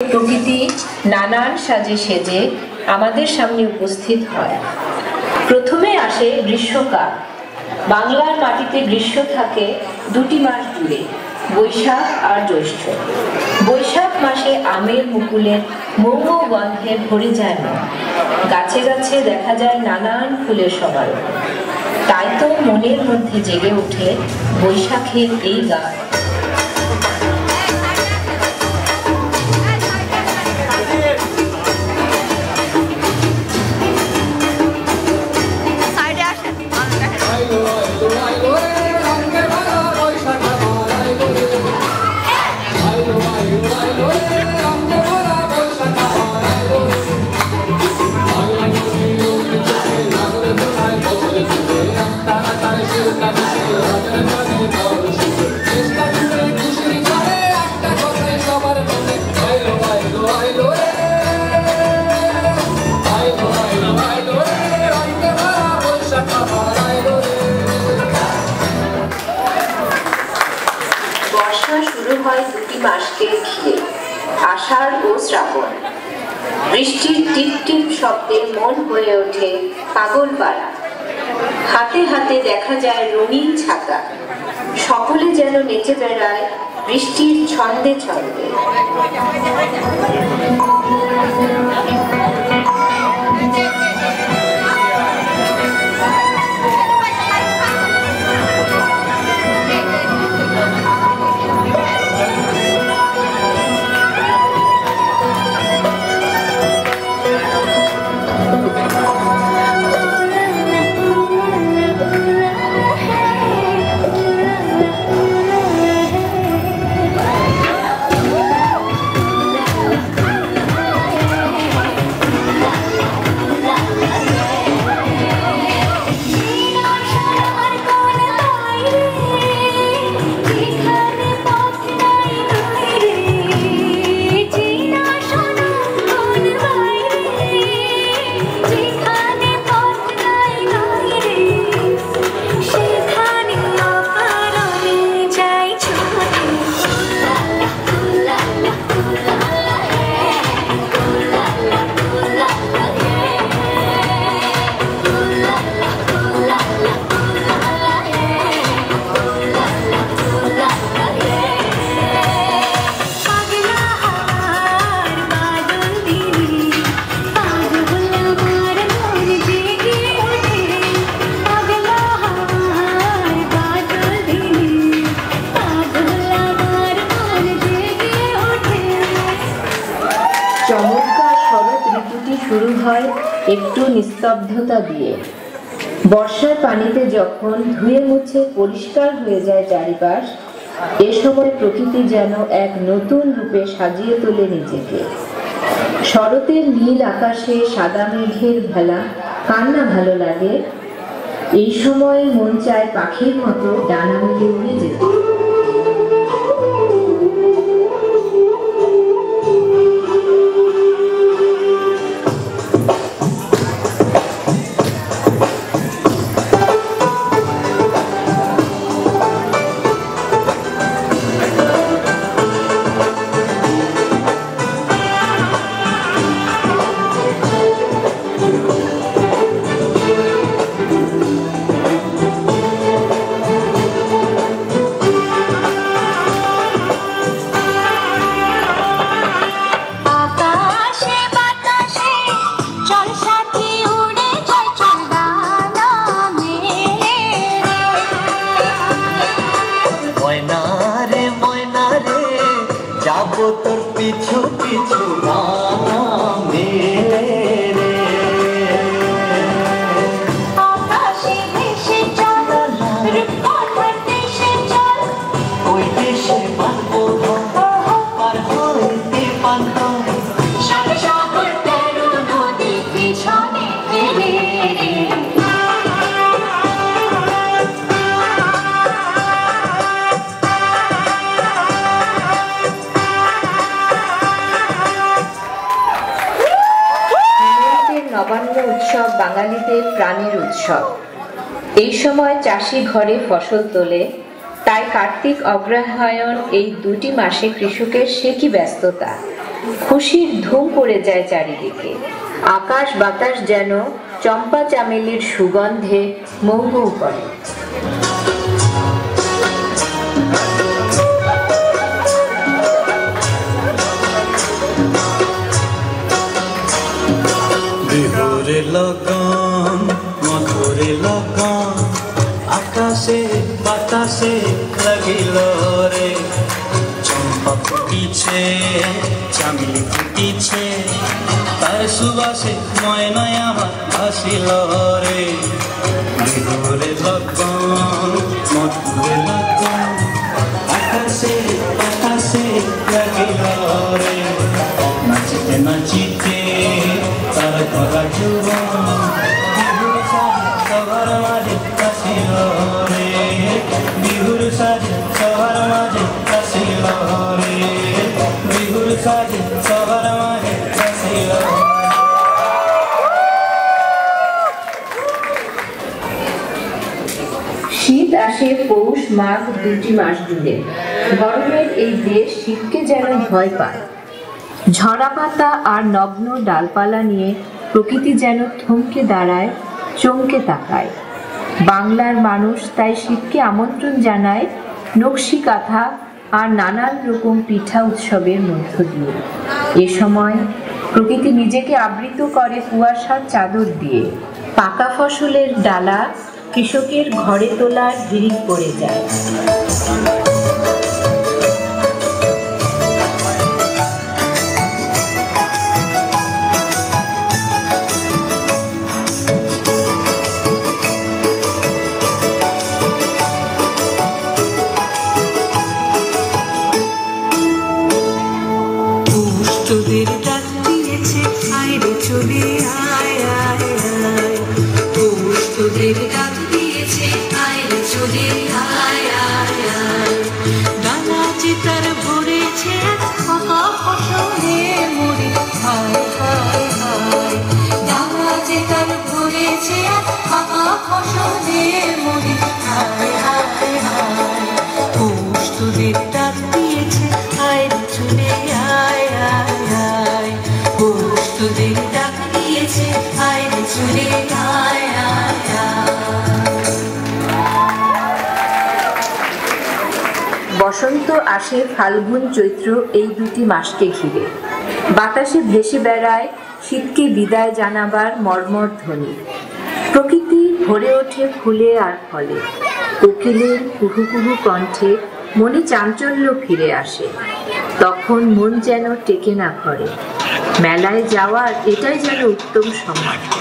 প্রকৃতি নানান সাজে সেজে আমাদের সামনে উপস্থিত হয়। প্রথমে আসে গ্রীষ্মকাল। বাংলার মাটিতে গ্রীষ্ম থাকে দুটি মাস জুড়ে, বৈশাখ আর জ্যৈষ্ঠ। বৈশাখ মাসে আমের মুকুলের মৌম গন্ধে ভরে যায় না গাছে গাছে দেখা যায় নানান ফুলের সমারোহ। তাই তো মনের মধ্যে জেগে ওঠে বৈশাখের এই গান। দুটি মাসকে ঘিরে আষাঢ় ও শ্রাবণ। বৃষ্টির টিপ টিপ শব্দে মন হয়ে ওঠে পাগল পাড়া হাতে হাতে দেখা যায় রঙিন ছাতা। সকলে যেন নেচে বেড়ায় বৃষ্টির ছন্দে ছন্দে। ঋতুটি শুরু হয় একটু নিস্তব্ধতা দিয়ে। বর্ষার পানিতে যখন ধুয়ে মুছে পরিষ্কার হয়ে যায় চারিপাশ, এ সময় প্রকৃতি যেন এক নতুন রূপে সাজিয়ে তোলে নিজেকে। শরতের নীল আকাশে সাদা মেঘের ভেলা, কান্না ভালো লাগে। এই সময় মন চায় পাখির মতো ডানা মেলে উড়ে যেতে। पीछू पीछू गाना मेरे। প্রাণের উৎসব। এই সময় চাষি ঘরে ফসল তোলে, তাই কার্তিক অগ্রহায়ণ এই দুটি মাসে কৃষকের সে কি ব্যস্ততা? খুশির ধুম পড়ে যায় চারিদিকে। আকাশ বাতাস যেন চম্পা চামেলির সুগন্ধে মৌ মৌ করে। বিহুরে লগন বাতাসে লাগিল রে। চম্পা ফুটিছে চামেলি ফুটিছে। তার সুবাসে ময়নায় আমার ভাসিল রে। বিহুরে লগন মধুরে লগন আকাশে বাতাসে লাগিল রে। নাচিতে নাচিতে আসে পৌষ মাঘ দুটি মাস জুড়ে। গরমের এই দেশ শীতকে যেন ভয় পায়। ঝরা পাতা আর নগ্ন ডালপালা নিয়ে প্রকৃতি যেন থমকে দাঁড়ায়, চমকে তাকায়। বাংলার মানুষ তাই শীতকে আমন্ত্রণ জানায় নকশি কাঁথা আর নানান রকম পিঠা উৎসবের মধ্য দিয়ে। এ সময় প্রকৃতি নিজেকে আবৃত করে কুয়াশার চাদর দিয়ে। পাকা ফসলের ডালা কৃষকের ঘরে তোলার ভিড়ি পড়ে যায়। আসে ফাল্গুন চৈত্র এই দুটি মাসকে ঘিরে। বাতাসে ভেসে বেড়ায়, শীতকে বিদায় জানাবার মর্মর ধ্বনি। প্রকৃতি ভরে ওঠে ফুলে আর ফলে। কোকিলের কুহু কুহু কণ্ঠে মনে চাঞ্চল্য ফিরে আসে। তখন মন যেন টেকে না করে মেলায় যাওয়ার এটাই যেন উত্তম সময়।